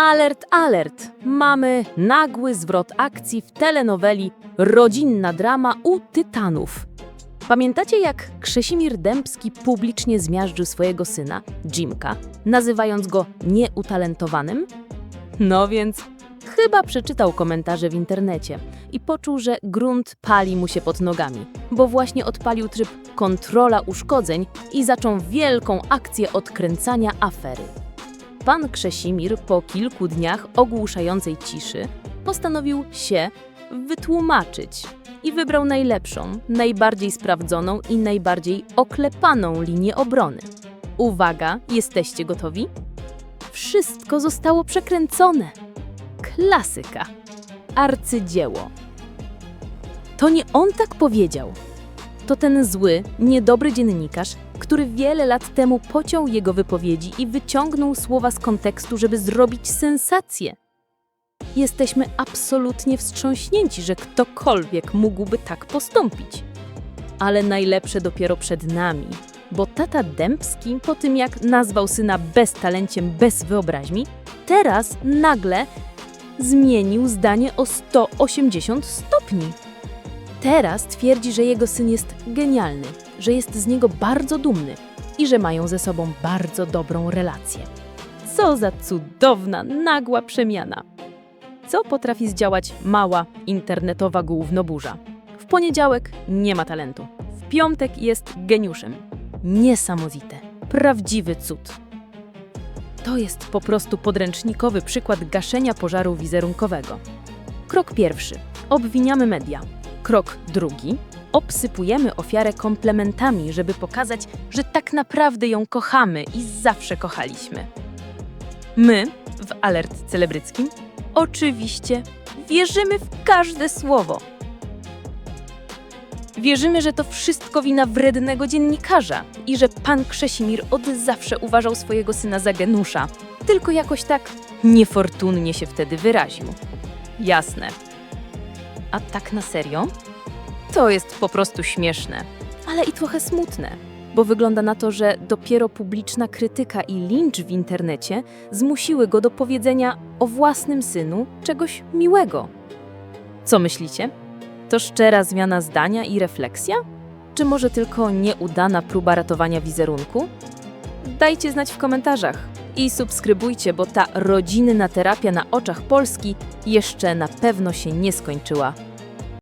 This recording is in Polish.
Alert, alert! Mamy nagły zwrot akcji w telenoweli Rodzinna drama u Tytanów. Pamiętacie, jak Krzesimir Dębski publicznie zmiażdżył swojego syna, Jimka, nazywając go nieutalentowanym? No więc chyba przeczytał komentarze w internecie i poczuł, że grunt pali mu się pod nogami, bo właśnie odpalił tryb kontrola uszkodzeń i zaczął wielką akcję odkręcania afery. Pan Krzesimir po kilku dniach ogłuszającej ciszy postanowił się wytłumaczyć i wybrał najlepszą, najbardziej sprawdzoną i najbardziej oklepaną linię obrony. Uwaga, jesteście gotowi? Wszystko zostało przekręcone. Klasyka. Arcydzieło. To nie on tak powiedział. To ten zły, niedobry dziennikarz, który wiele lat temu pociął jego wypowiedzi i wyciągnął słowa z kontekstu, żeby zrobić sensację. Jesteśmy absolutnie wstrząśnięci, że ktokolwiek mógłby tak postąpić. Ale najlepsze dopiero przed nami, bo tata Dębski, po tym jak nazwał syna beztalenciem bez wyobraźni, teraz nagle zmienił zdanie o 180 stopni. Teraz twierdzi, że jego syn jest genialny, że jest z niego bardzo dumny i że mają ze sobą bardzo dobrą relację. Co za cudowna, nagła przemiana! Co potrafi zdziałać mała, internetowa głównoburza? W poniedziałek nie ma talentu. W piątek jest geniuszem. Niesamowite. Prawdziwy cud. To jest po prostu podręcznikowy przykład gaszenia pożaru wizerunkowego. Krok pierwszy. Obwiniamy media. Krok drugi. Obsypujemy ofiarę komplementami, żeby pokazać, że tak naprawdę ją kochamy i zawsze kochaliśmy. My, w Alert Celebryckim, oczywiście wierzymy w każde słowo. Wierzymy, że to wszystko wina wrednego dziennikarza i że pan Krzesimir od zawsze uważał swojego syna za genusza, tylko jakoś tak niefortunnie się wtedy wyraził. Jasne. A tak na serio? To jest po prostu śmieszne, ale i trochę smutne, bo wygląda na to, że dopiero publiczna krytyka i lincz w internecie zmusiły go do powiedzenia o własnym synu czegoś miłego. Co myślicie? To szczera zmiana zdania i refleksja? Czy może tylko nieudana próba ratowania wizerunku? Dajcie znać w komentarzach i subskrybujcie, bo ta rodzinna terapia na oczach Polski jeszcze na pewno się nie skończyła.